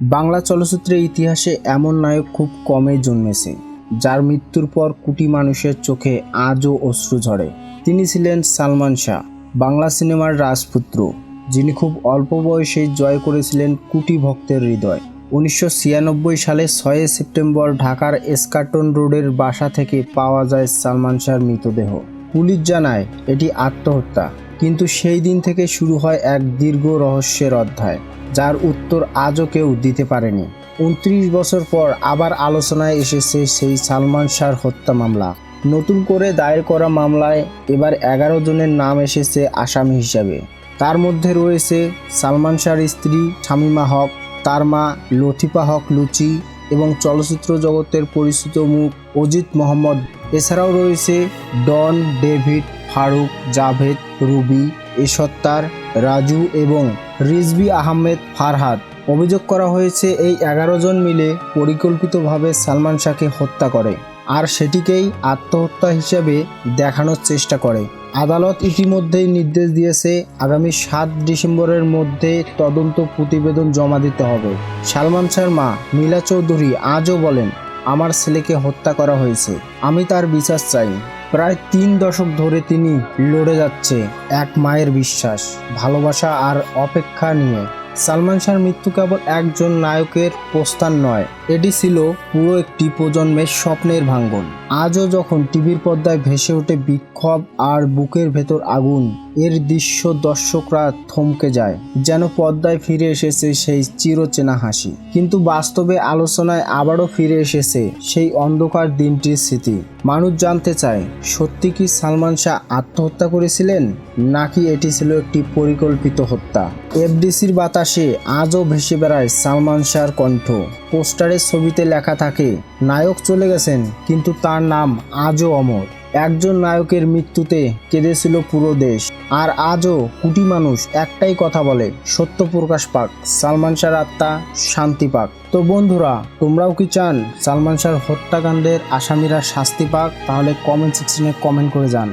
বাংলা চলচ্চিত্রের ইতিহাসে এমন নায়ক খুব কমই জন্মেছে, যার মৃত্যুর পর কোটি মানুষের চোখে আজও অশ্রু ঝরে। তিনি ছিলেন সালমান শাহ, বাংলা সিনেমার রাজপুত্র, যিনি খুব অল্প বয়সে জয় করেছিলেন কোটি ভক্তের হৃদয়। উনিশশো ছিয়ানব্বই সালে ছয় সেপ্টেম্বর ঢাকার এসকাটন রোডের বাসা থেকে পাওয়া যায় সালমান শাহর মৃতদেহ। পুলিশ জানায়, এটি আত্মহত্যা, কিন্তু সেই দিন থেকে শুরু হয় এক দীর্ঘ রহস্যের অধ্যায়। যার উত্তর আজও কেউ দিতে পারেনি। উনত্রিশ বছর পর আবার আলোচনায় এসেছে সেই সালমান শাহর হত্যা মামলা। নতুন করে দায়ের করা মামলায় এবার এগারো জনের নাম এসেছে আসামি হিসাবে। তার মধ্যে রয়েছে সালমান শাহর স্ত্রী শামিমা হক, তার মা লতিফা হক লুচি এবং চলচ্চিত্র জগতের পরিচিত মুখ অজিত মোহাম্মদ। এছাড়াও রয়েছে Don, David, Faruk, Javed, Ruby এসত্তার রাজু এবং রিজবি আহমেদ ফারহাদ। অভিযোগ করা হয়েছে, এই এগারো জন মিলে পরিকল্পিতভাবে সালমান শাহকে হত্যা করে আর সেটিকেই আত্মহত্যা হিসেবে দেখানোর চেষ্টা করে। আদালত ইতিমধ্যেই নির্দেশ দিয়েছে, আগামী সাত ডিসেম্বরের মধ্যে তদন্ত প্রতিবেদন জমা দিতে হবে। সালমান শাহর মা নীলা চৌধুরী আজও বলেন, আমার ছেলেকে হত্যা করা হয়েছে। আমি তার বিচার চাই। প্রায় তিন দশক ধরে তিনি লড়ে যাচ্ছে এক মায়ের বিশ্বাস, ভালোবাসা আর অপেক্ষা নিয়ে। সালমান শাহর মৃত্যু কেবল একজন নায়কের প্রস্থান নয়, এটি ছিল পুরো একটি প্রজন্মের স্বপ্নের ভাঙ্গন আজও যখন টিভির পর্দায় ভেসে ওঠে বিক্ষোভ আর বুকের ভেতর আগুন এর দৃশ্য দর্শকরা থমকে যায়, যেন পদ্মায় ফিরে এসেছে সেই চিরচেনা হাসি। কিন্তু বাস্তবে আলোচনায় আবারও ফিরে এসেছে সেই অন্ধকার দিনটির স্মৃতি। মানুষ জানতে চায়, সত্যি কি সালমান শাহ আত্মহত্যা করেছিলেন, নাকি এটি ছিল একটি পরিকল্পিত হত্যা? এফডিসির বাতাসে আজও ভেসে বেড়ায় সালমান শাহর কণ্ঠ। পোস্টারের ছবিতে লেখা থাকে, নায়ক চলে গেছেন, কিন্তু তার নাম আজও অমর। একজন নায়কের মৃত্যুতে কেঁদেছিল পুরো দেশ। আর আজও কুটি মানুষ একটাই কথা বলে, সত্য প্রকাশ পাক, সালমান শাহর আত্মা শান্তি পাক। তো বন্ধুরা, তোমরাও কি চান সালমান শাহর হত্যাকাণ্ডের আসামিরা শাস্তি পাক? তাহলে কমেন্ট সেকশনে কমেন্ট করে যান